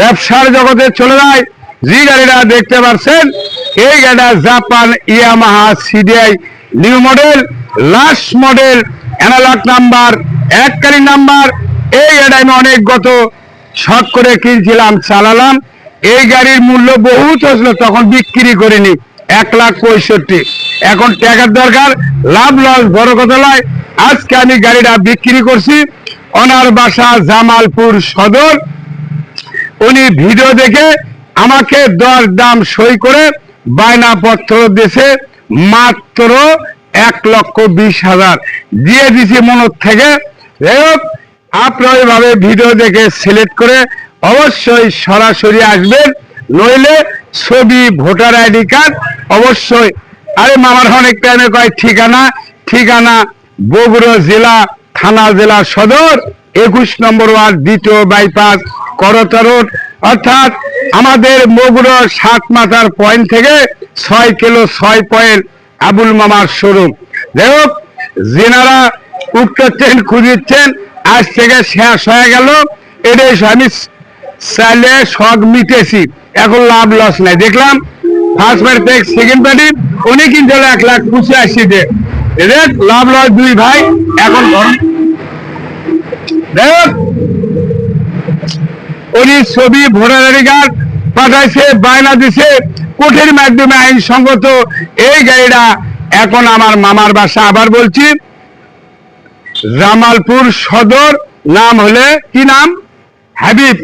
ব্যবসার জগতে চলে যায়। যে গাড়িটা দেখতে পাচ্ছেন এই গাড়িটা Japan Yamaha CDI new model, last model analog number এককালীন নাম্বার এই গাড়ি আমি অনেক গত শখ করে কিনছিলাম, চালালাম। এই গাড়ির মূল্য বহুত হয়েছিল, তখন বিক্রি করিনি, এক লাখ পঁয়ষট্টি। এখন টাকার দরকার, লাভ লস, বড় কথা নয়। আজকে আমি গাড়িটা বিক্রি করছি, অনার বাসা জামালপুর সদর। উনি ভিডিও দেখে আমাকে দর দাম সই করে বায়না পত্র দিয়েছে মাত্র এক লক্ষ বিশ হাজার। দিয়ে দিছি মনের থেকে। আপনারা এইভাবে ভিডিও দেখে সিলেক্ট করে অবশ্যই সরাসরি আসবেন। নইলে ছবি, ভোটার আইডি কার্ড অবশ্যই। আরে মামার অনেক টাইমে কয়, ঠিকানা? ঠিকানা বগুড়া জেলা, থানা জেলা সদর, একুশ নম্বর ওয়ার্ড, দ্বিতীয় বাইপাস করতা রোড, অর্থাৎ আমাদের মগুড়ো সাত মাথার পয়েন্ট থেকে ছয় কিলো ছয় পয়েন্ট আবুল মামার শোরুম। যাই হোক, যেনারা উক্ত ট্রেন খুঁজিচ্ছেন, আজ থেকে শেষ হয়ে গেল। এটাই আমি চাইলে শখ মিটেছি। এখন লাভ লস নাই। দেখলাম ফার্স্ট প্যাড থেকে সেকেন্ড পার্টি উনি কিন্তু এক লাখ পঁচাশি দে। রেট লাভ লস দুই ভাই। এখন দেখ উনি ছবি ভোটার কার্ড পাঠাইছে, বায়না দিছে কোর্টের মাধ্যমে আইনসঙ্গত এই গাড়িটা এখন আমার মামার বাসা। আবার বলছি জামালপুর সদর, নাম হলে কি নাম? হাবিব।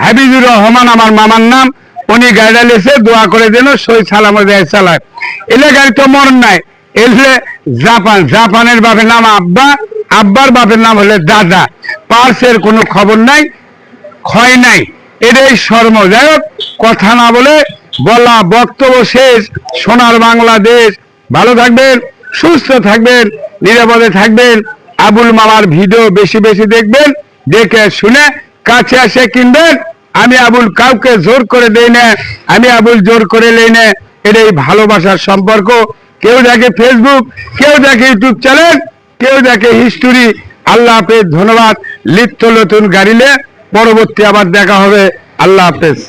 হাবিবুর রহমান আমার মামার নাম। উনি গাড়িটা লেছে, দোয়া করে দেন সই সালামত দেয় চালায় এলে গাড়ি তো মরণ নাই। এলে জাপান, জাপানের বাপের নাম আব্বা, আব্বার বাপের নাম হলে দাদা। পার্সের কোনো খবর নাই। ক্ষয় নাই। এটাই শর্ম। কথা না বলে বলা বক্তব্য শেষ। সোনার বাংলাদেশ। ভালো থাকবেন, সুস্থ থাকবেন, নিরাপদে থাকবেন। আবুল মামার ভিডিও বেশি বেশি দেখবেন, দেখে শুনে কাছে আসে কিনবেন। আমি আবুল কাউকে জোর করে দেই না, আমি আবুল জোর করে নেই না। এটাই ভালোবাসার সম্পর্ক। কেউ দেখে ফেসবুক কেউ দেখে ইউটিউব চ্যানেল কেউ দেখে হিস্টোরি আল্লাহ হাফেজ, ধন্যবাদ। লিপ্ত নতুন গাড়িলে পরবর্তী আবার দেখা হবে। আল্লাহ হাফেজ।